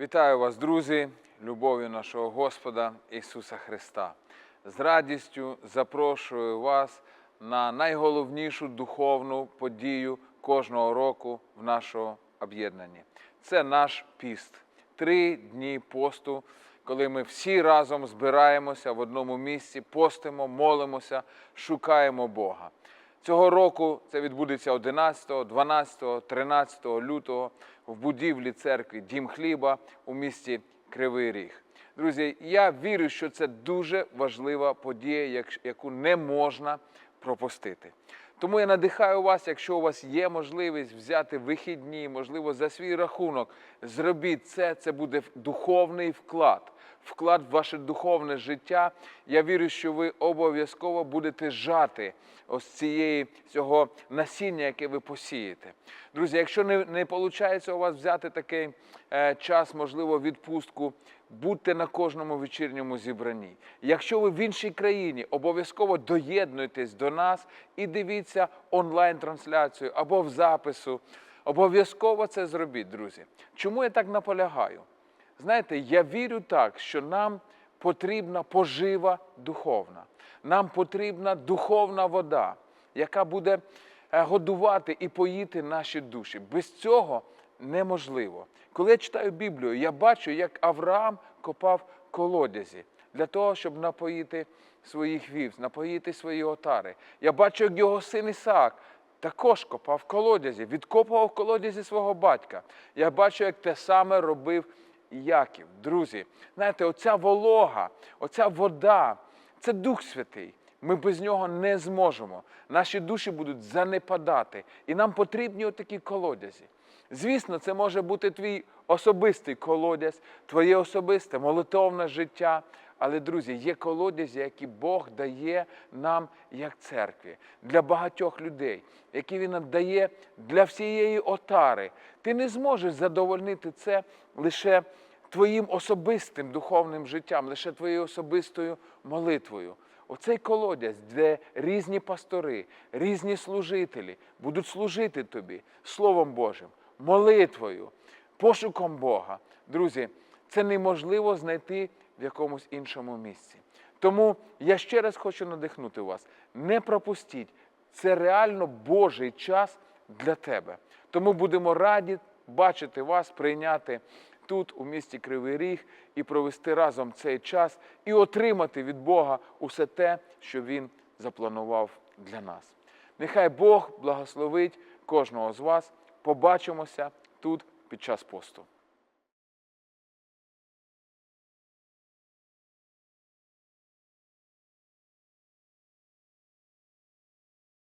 Вітаю вас, друзі, любов'ю нашого Господа Ісуса Христа. З радістю запрошую вас на найголовнішу духовну подію кожного року в нашому об'єднанні. Це наш піст. Три дні посту, коли ми всі разом збираємося в одному місці, постимо, молимося, шукаємо Бога. Цього року це відбудеться 11, 12, 13 лютого в будівлі церкви Дім Хліба у місті Кривий Ріг. Друзі, я вірю, що це дуже важлива подія, як- яку не можна пропустити. Тому я надихаю вас, якщо у вас є можливість взяти вихідні, можливо, за свій рахунок, зробіть це, це буде духовний вклад. Вклад в ваше духовне життя. Я вірю, що ви обов'язково будете жати ось цієї цього насіння, яке ви посієте. Друзі, якщо не, не виходить у вас взяти такий е, час, можливо, відпустку, будьте на кожному вечірньому зібранні. Якщо ви в іншій країні, обов'язково доєднуйтесь до нас і дивіться онлайн-трансляцію або в запису. Обов'язково це зробіть, друзі. Чому я так наполягаю? Знаєте, я вірю так, що нам потрібна пожива духовна. Нам потрібна духовна вода, яка буде е, годувати і поїти наші душі. Без цього неможливо. Коли я читаю Біблію, я бачу, як Авраам копав колодязі для того, щоб напоїти своїх вівць, напоїти свої отари. Я бачу, як його син Ісаак також копав колодязі, відкопував колодязі свого батька. Я бачу, як те саме робив Яків. Друзі, знаєте, оця волога, оця вода це Дух Святий. Ми без нього не зможемо. Наші душі будуть занепадати. І нам потрібні отакі колодязі. Звісно, це може бути твій особистий колодязь, твоє особисте молитовне життя. Але, друзі, є колодязі, які Бог дає нам як церкві, для багатьох людей, які Він надає для всієї отари. Ти не зможеш задовольнити це лише твоїм особистим духовним життям, лише твоєю особистою молитвою. Оцей колодязь, де різні пастори, різні служителі будуть служити тобі Словом Божим, молитвою, пошуком Бога. Друзі, це неможливо знайти в якомусь іншому місці. Тому я ще раз хочу надихнути вас: не пропустіть, це реально Божий час для тебе. Тому будемо раді бачити вас, прийняти тут, у місті Кривий Ріг, і провести разом цей час, і отримати від Бога усе те, що Він запланував для нас. Нехай Бог благословить кожного з вас. Побачимося тут під час посту.